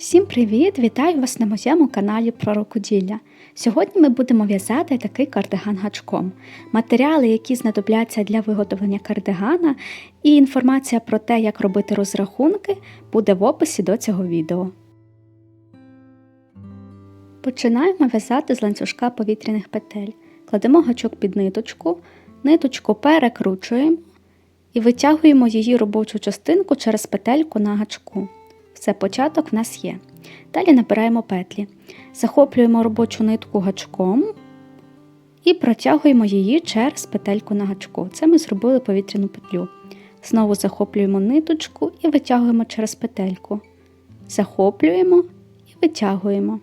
Всім привіт! Вітаю вас на моєму каналі про рукоділля. Сьогодні ми будемо в'язати такий кардиган гачком. Матеріали, які знадобляться для виготовлення кардигана, і інформація про те, як робити розрахунки, буде в описі до цього відео. Починаємо в'язати з ланцюжка повітряних петель. Кладемо гачок під ниточку, ниточку перекручуємо і витягуємо її робочу частинку через петельку на гачку. Це початок в нас є. Далі набираємо петлі. Захоплюємо робочу нитку гачком і протягуємо її через петельку на гачку. Це ми зробили повітряну петлю. Знову захоплюємо ниточку і витягуємо через петельку. Захоплюємо і витягуємо.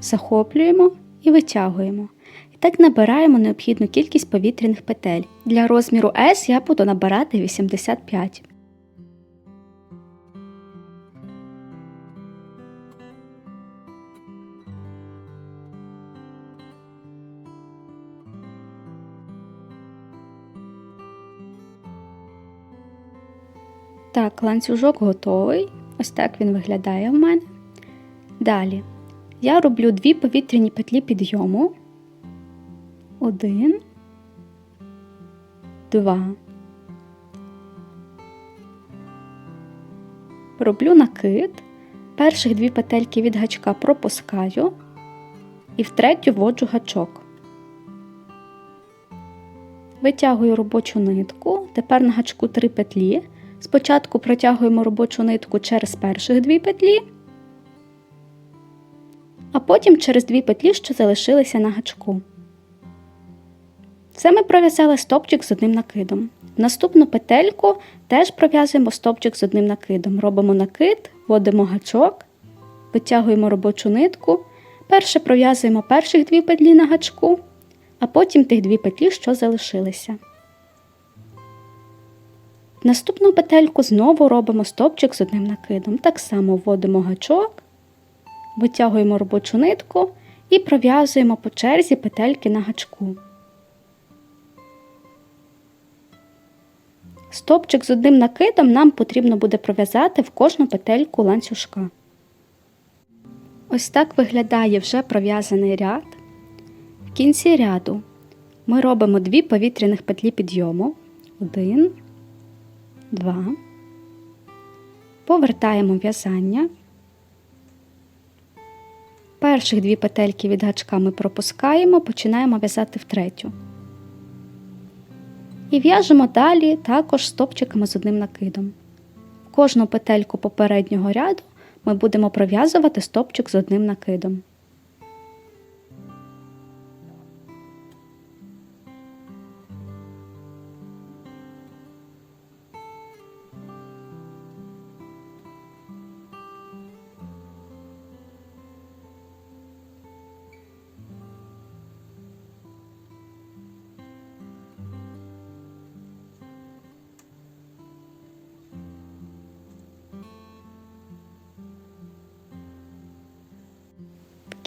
Захоплюємо і витягуємо. І так набираємо необхідну кількість повітряних петель. Для розміру S я буду набирати 85. Так, ланцюжок готовий. Ось так він виглядає в мене. Далі я роблю дві повітряні петлі підйому. Один, два. Роблю накид. Перших дві петельки від гачка пропускаю і в третю вводжу гачок. Витягую робочу нитку. Тепер на гачку три петлі. Спочатку протягуємо робочу нитку через перших дві петлі, а потім через дві петлі, що залишилися на гачку. Це ми пров'язали стопчик з одним накидом. В наступну петельку теж пров'язуємо стопчик з одним накидом. Робимо накид, вводимо гачок, витягуємо робочу нитку. Перше пров'язуємо перших дві петлі на гачку, а потім тих дві петлі, що залишилися. Наступну петельку знову робимо стопчик з одним накидом. Так само вводимо гачок, витягуємо робочу нитку і пров'язуємо по черзі петельки на гачку. Стопчик з одним накидом нам потрібно буде пров'язати в кожну петельку ланцюжка. Ось так виглядає вже пров'язаний ряд. В кінці ряду ми робимо дві повітряних петлі підйому. Один, два. Повертаємо в'язання. Перших дві петельки від гачка ми пропускаємо, починаємо в'язати в третю. І в'яжемо далі також стопчиками з одним накидом. Кожну петельку попереднього ряду ми будемо пров'язувати стопчик з одним накидом.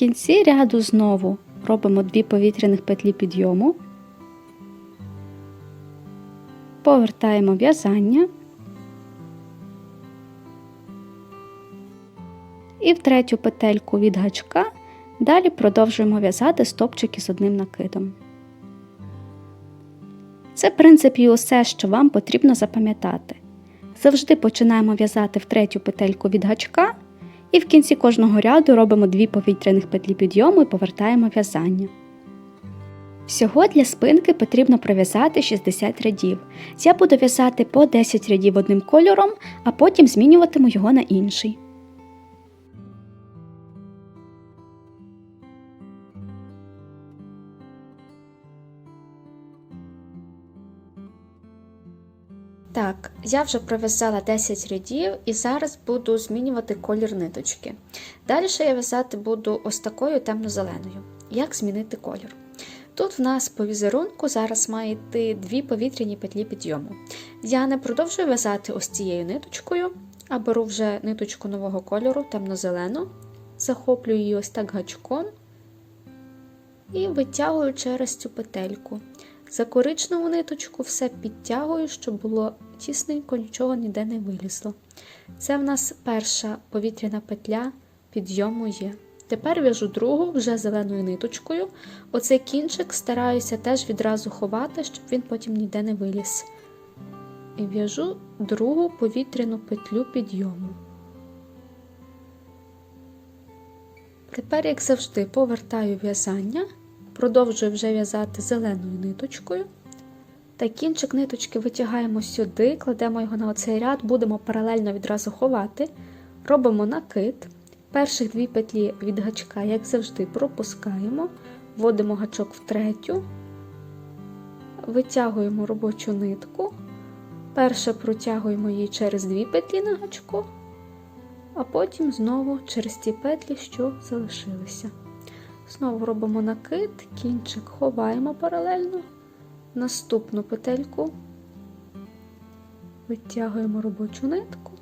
Кінці ряду знову робимо дві повітряних петлі підйому, повертаємо в'язання і в третю петельку від гачка далі продовжуємо в'язати стопчики з одним накидом. Це, в принципі, усе, що вам потрібно запам'ятати. Завжди починаємо в'язати в третю петельку від гачка. І в кінці кожного ряду робимо дві повітряних петлі підйому і повертаємо в'язання. Всього для спинки потрібно пров'язати 60 рядів. Я буду в'язати по 10 рядів одним кольором, а потім змінюватиму його на інший. Так, я вже пров'язала 10 рядів і зараз буду змінювати колір ниточки. Далі я в'язати буду ось такою темно-зеленою. Як змінити колір? Тут в нас по візерунку зараз має йти дві повітряні петлі підйому. Я не продовжую в'язати ось цією ниточкою, а беру вже ниточку нового кольору, темно-зелену, захоплюю її ось так гачком і витягую через цю петельку. За коричневу ниточку все підтягую, щоб було тісненько, нічого ніде не вилізло. Це в нас перша повітряна петля підйому є. Тепер в'яжу другу вже зеленою ниточкою. Оцей кінчик стараюся теж відразу ховати, щоб він потім ніде не виліз. І в'яжу другу повітряну петлю підйому. Тепер, як завжди, повертаю в'язання, продовжую вже в'язати зеленою ниточкою. Та кінчик ниточки витягаємо сюди, кладемо його на оцей ряд, будемо паралельно відразу ховати. Робимо накид. Перших дві петлі від гачка, як завжди, пропускаємо, вводимо гачок в третю, витягуємо робочу нитку. Перше протягуємо її через дві петлі на гачку, а потім знову через ті петлі, що залишилися. Знову робимо накид, кінчик ховаємо паралельно, наступну петельку, витягуємо робочу нитку,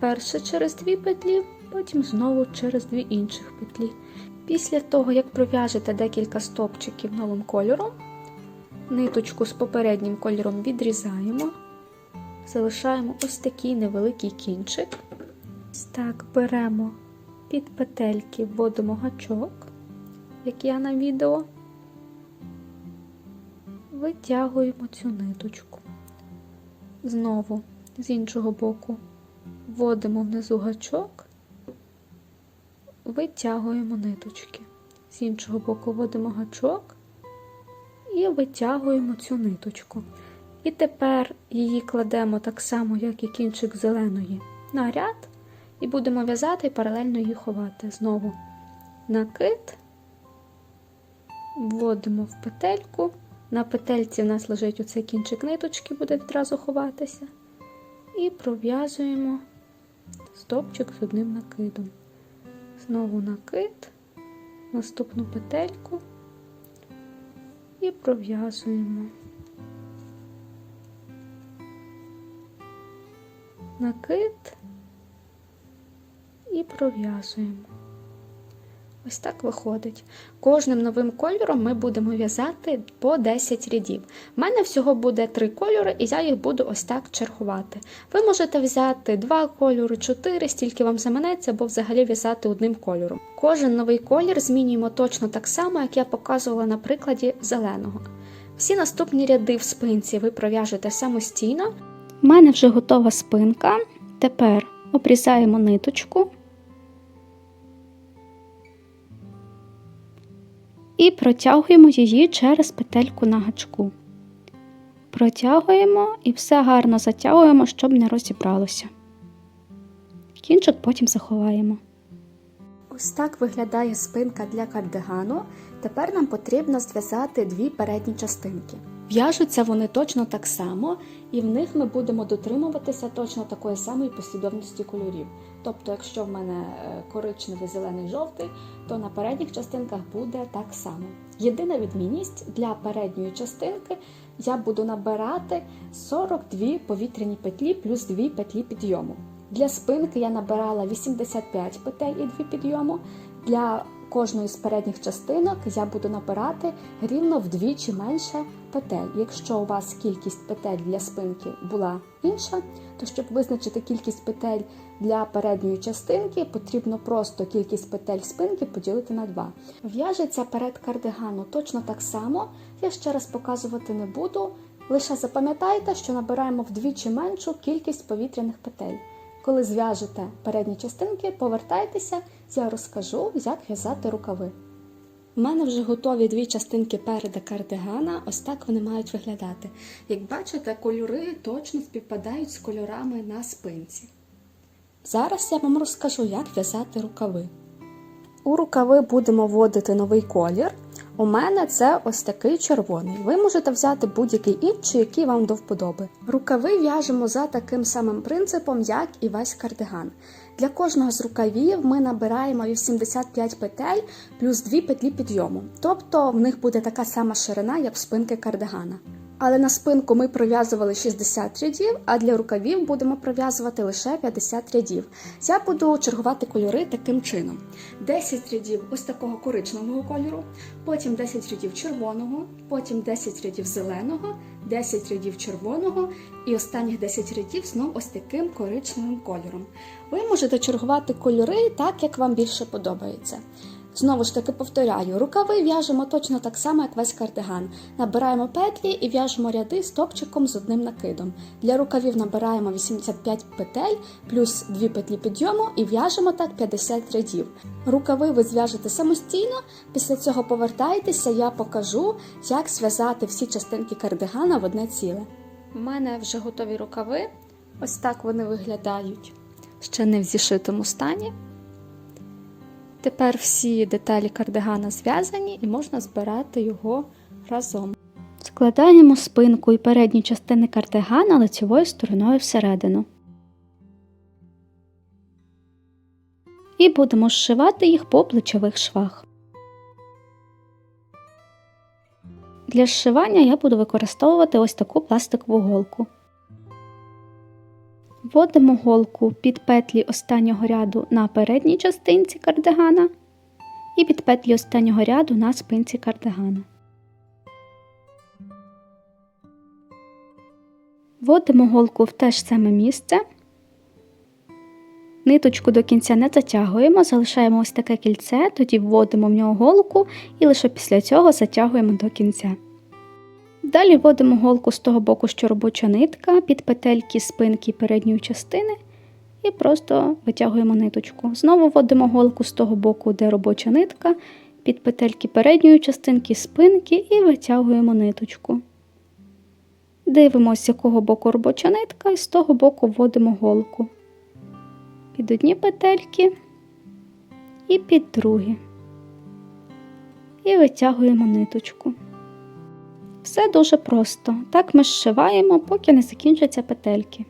перше через дві петлі, потім знову через дві інших петлі. Після того, як пров'яжете декілька стопчиків новим кольором, ниточку з попереднім кольором відрізаємо, залишаємо ось такий невеликий кінчик. Так беремо під петельки, вводимо гачок, як я на відео, витягуємо цю ниточку. Знову з іншого боку вводимо внизу гачок, витягуємо ниточки. З іншого боку вводимо гачок і витягуємо цю ниточку. І тепер її кладемо так само, як і кінчик зеленої, на ряд, і будемо в'язати і паралельно її ховати. Знову накид, вводимо в петельку. На петельці в нас лежить оцей кінчик ниточки, буде відразу ховатися. І пров'язуємо стовпчик з одним накидом. Знову накид, наступну петельку і пров'язуємо. Накид і пров'язуємо. Ось так виходить. Кожним новим кольором ми будемо в'язати по 10 рядів. У мене всього буде 3 кольори, і я їх буду ось так чергувати. Ви можете взяти 2 кольори, 4, стільки вам заманеться, або взагалі в'язати одним кольором. Кожен новий колір змінюємо точно так само, як я показувала на прикладі зеленого. Всі наступні ряди в спинці ви пров'яжете самостійно. У мене вже готова спинка. Тепер обрізаємо ниточку. І протягуємо її через петельку на гачку. Протягуємо і все гарно затягуємо, щоб не розібралося. Кінчик потім заховаємо. Ось так виглядає спинка для кардигану. Тепер нам потрібно зв'язати дві передні частинки. В'яжуться вони точно так само, і в них ми будемо дотримуватися точно такої самої послідовності кольорів. Тобто, якщо в мене е, коричневий, зелений, жовтий, то на передніх частинках буде так само. Єдина відмінність для передньої частинки я буду набирати 42 повітряні петлі плюс 2 петлі підйому. Для спинки я набирала 85 петель і 2 підйому. Для кожної з передніх частинок я буду набирати рівно вдвічі менше петель. Якщо у вас кількість петель для спинки була інша, то щоб визначити кількість петель для передньої частинки, потрібно просто кількість петель спинки поділити на 2. В'яжеться перед кардигану точно так само, я ще раз показувати не буду. Лише запам'ятайте, що набираємо вдвічі меншу кількість повітряних петель. Коли зв'яжете передні частинки, повертайтеся, я розкажу, як в'язати рукави. У мене вже готові дві частинки переда кардигана, ось так вони мають виглядати. Як бачите, кольори точно співпадають з кольорами на спинці. Зараз я вам розкажу, як в'язати рукави. У рукави будемо вводити новий колір. У мене це ось такий червоний. Ви можете взяти будь-який інший, який вам до вподоби. Рукави в'яжемо за таким самим принципом, як і весь кардиган. Для кожного з рукавів ми набираємо 85 петель плюс 2 петлі підйому. Тобто в них буде така сама ширина, як в спинки кардигана. Але на спинку ми пров'язували 60 рядів, а для рукавів будемо пров'язувати лише 50 рядів. Я буду чергувати кольори таким чином: 10 рядів ось такого коричневого кольору, потім 10 рядів червоного, потім 10 рядів зеленого, 10 рядів червоного і останніх 10 рядів знов ось таким коричневим кольором. Ви можете чергувати кольори так, як вам більше подобається. Знову ж таки повторяю, рукави в'яжемо точно так само, як весь кардиган. Набираємо петлі і в'яжемо ряди стопчиком з одним накидом. Для рукавів набираємо 85 петель плюс 2 петлі підйому і в'яжемо так 50 рядів. Рукави ви зв'яжете самостійно, після цього повертайтеся, я покажу, як зв'язати всі частинки кардигана в одне ціле. У мене вже готові рукави, ось так вони виглядають ще не в зішитому стані. Тепер всі деталі кардигана зв'язані і можна збирати його разом. Складаємо спинку і передні частини кардигана лицевою стороною всередину. І будемо зшивати їх по плечових швах. Для зшивання я буду використовувати ось таку пластикову голку. Вводимо голку під петлі останнього ряду на передній частинці кардигана і під петлі останнього ряду на спинці кардигана. Вводимо голку в те ж саме місце. Ниточку до кінця не затягуємо, залишаємо ось таке кільце, тоді вводимо в нього голку і лише після цього затягуємо до кінця. Далі вводимо голку з того боку, що робоча нитка, під петельки спинки передньої частини, і просто витягуємо ниточку. Знову вводимо голку з того боку, де робоча нитка, під петельки передньої частинки спинки і витягуємо ниточку. Дивимося, з якого боку робоча нитка, і з того боку вводимо голку. Під одні петельки і під другі. І витягуємо ниточку. Все дуже просто. Так ми зшиваємо, поки не закінчаться петельки.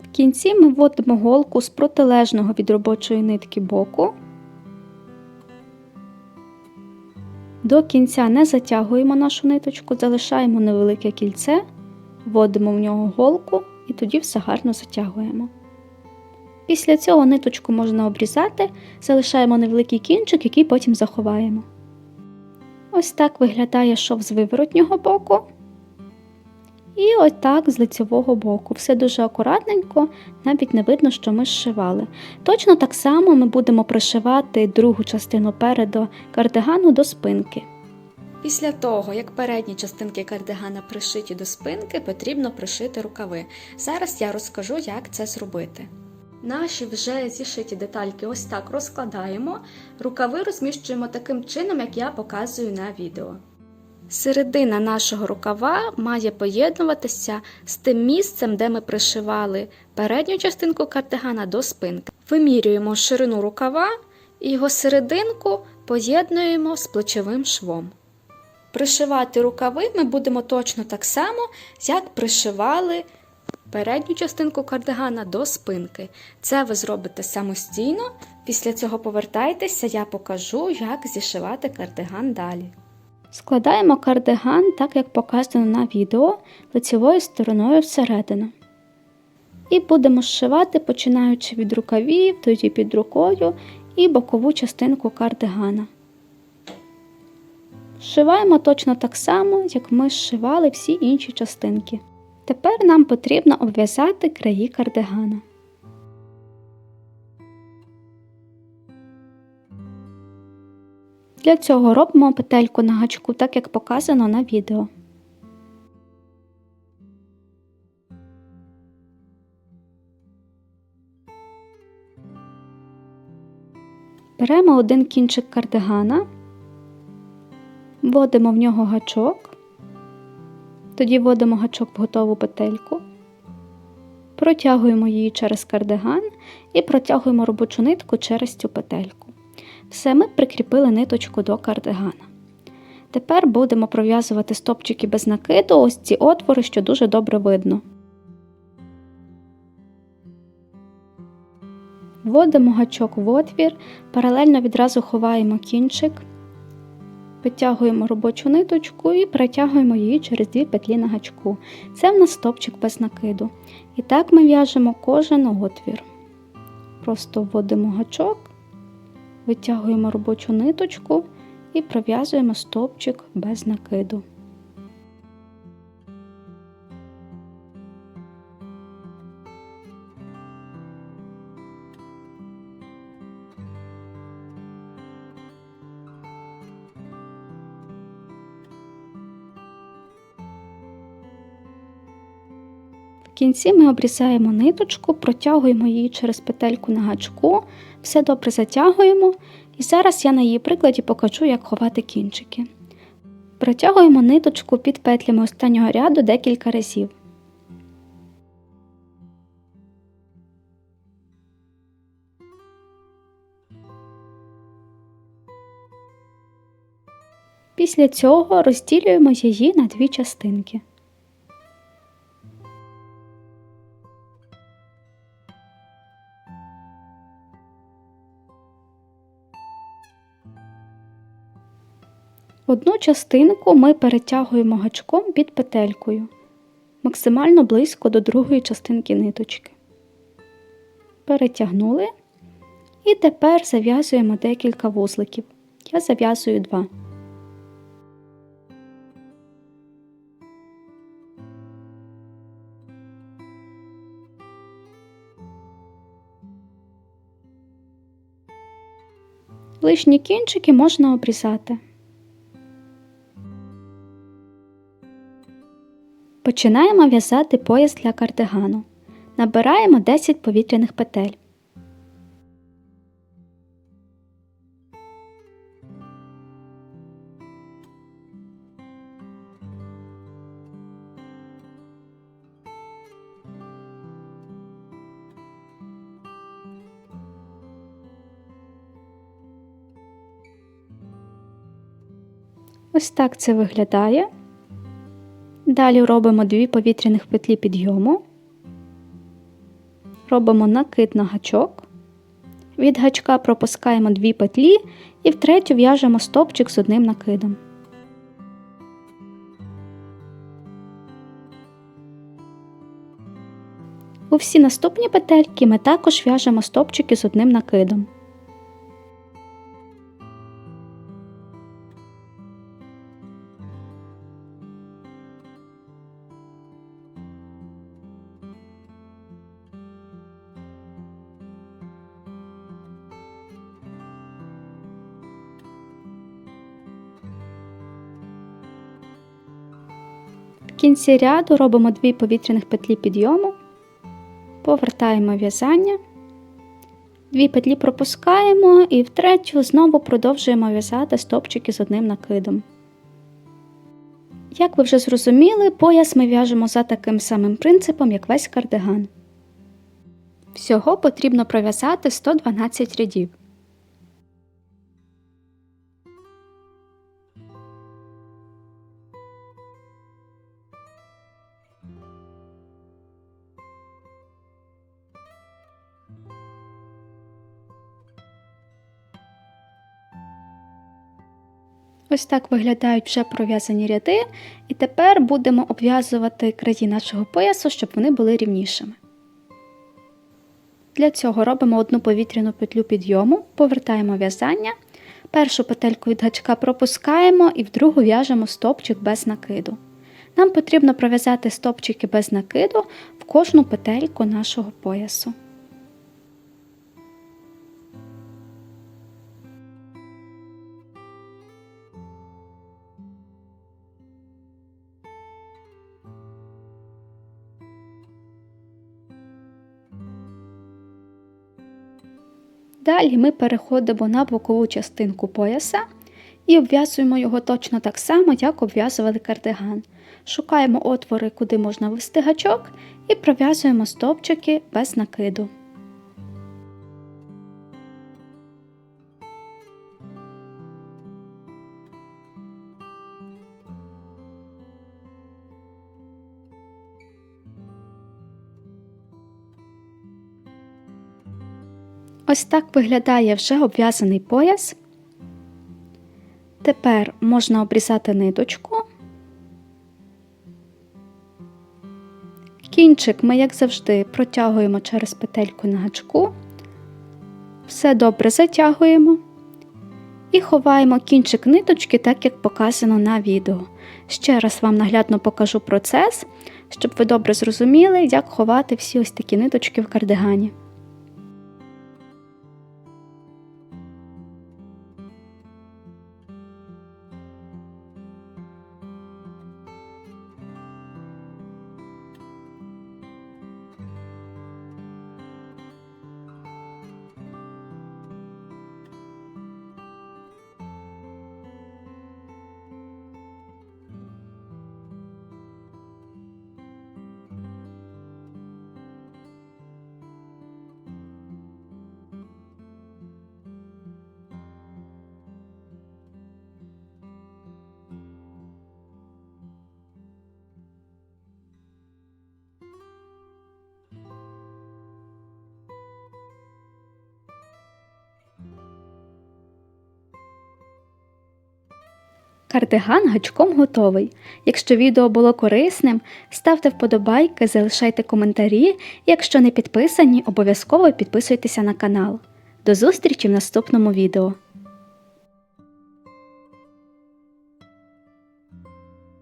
В кінці ми вводимо голку з протилежного від робочої нитки боку. До кінця не затягуємо нашу ниточку, залишаємо невелике кільце вводимо в нього голку і тоді все гарно затягуємо. Після цього ниточку можна обрізати, залишаємо невеликий кінчик, який потім заховаємо. Ось так виглядає шов з виворотнього боку. І ось так з лицевого боку. Все дуже акуратненько, навіть не видно, що ми зшивали. Точно так само ми будемо пришивати другу частину переду кардигану до спинки. Після того, як передні частинки кардигана пришиті до спинки, потрібно пришити рукави. Зараз я розкажу, як це зробити. Наші вже зішиті детальки ось так розкладаємо, рукави розміщуємо таким чином, як я показую на відео. Середина нашого рукава має поєднуватися з тим місцем, де ми пришивали передню частинку кардигана до спинки. Вимірюємо ширину рукава і його серединку поєднуємо з плечовим швом. Пришивати рукави ми будемо точно так само, як пришивали передню частинку кардигана до спинки. Це ви зробите самостійно. Після цього повертайтеся, я покажу, як зішивати кардиган далі. Складаємо кардиган так, як показано на відео, лицевою стороною всередину. І будемо зшивати, починаючи від рукавів, тоді під рукою і бокову частинку кардигана. Зшиваємо точно так само, як ми зшивали всі інші частинки. Тепер нам потрібно обв'язати краї кардигана. Для цього робимо петельку на гачку, так як показано на відео. Беремо один кінчик кардигана Вводимо в нього гачок, тоді вводимо гачок в готову петельку, протягуємо її через кардиган і протягуємо робочу нитку через цю петельку. Все, ми прикріпили ниточку до кардигана. Тепер будемо пров'язувати стопчики без накиду, ось ці отвори, що дуже добре видно. Вводимо гачок в отвір, паралельно відразу ховаємо кінчик витягуємо робочу ниточку і протягуємо її через дві петлі на гачку. Це в нас стопчик без накиду. І так ми в'яжемо кожен отвір. Просто вводимо гачок, витягуємо робочу ниточку і пров'язуємо стопчик без накиду. В кінці ми обрізаємо ниточку, протягуємо її через петельку на гачку, все добре затягуємо, і зараз я на її прикладі покажу, як ховати кінчики. Протягуємо ниточку під петлями останнього ряду декілька разів. Після цього розділюємо її на дві частинки. Одну частинку ми перетягуємо гачком під петелькою максимально близько до другої частинки ниточки. Перетягнули і тепер зав'язуємо декілька вузликів. Я зав'язую два. Лишні кінчики можна обрізати. Починаємо в'язати пояс для кардигану. Набираємо 10 повітряних петель. Ось так це виглядає. Далі робимо дві повітряних петлі підйому, робимо накид на гачок, від гачка пропускаємо дві петлі і в третю в'яжемо стопчик з одним накидом. У всі наступні петельки ми також в'яжемо стопчики з одним накидом. Кінці ряду робимо дві повітряних петлі підйому, повертаємо в'язання, дві петлі пропускаємо і в третю знову продовжуємо в'язати стопчики з одним накидом. Як ви вже зрозуміли, пояс ми в'яжемо за таким самим принципом, як весь кардиган. Всього потрібно пров'язати 112 рядів. Ось так виглядають вже пров'язані ряди, і тепер будемо обв'язувати краї нашого поясу, щоб вони були рівнішими. Для цього робимо одну повітряну петлю підйому, повертаємо в'язання, першу петельку від гачка пропускаємо і в другу в'яжемо стопчик без накиду. Нам потрібно пров'язати стопчики без накиду в кожну петельку нашого поясу. Далі ми переходимо на бокову частинку пояса і обв'язуємо його точно так само, як обв'язували кардиган. Шукаємо отвори, куди можна вести гачок, і пров'язуємо стовпчики без накиду. Ось так виглядає вже обв'язаний пояс. Тепер можна обрізати ниточку. Кінчик ми, як завжди, протягуємо через петельку на гачку. Все добре затягуємо і ховаємо кінчик ниточки, так як показано на відео. Ще раз вам наглядно покажу процес, щоб ви добре зрозуміли, як ховати всі ось такі ниточки в кардигані. Кардиган гачком готовий. Якщо відео було корисним, ставте вподобайки, залишайте коментарі. Якщо не підписані, обов'язково підписуйтеся на канал. До зустрічі в наступному відео.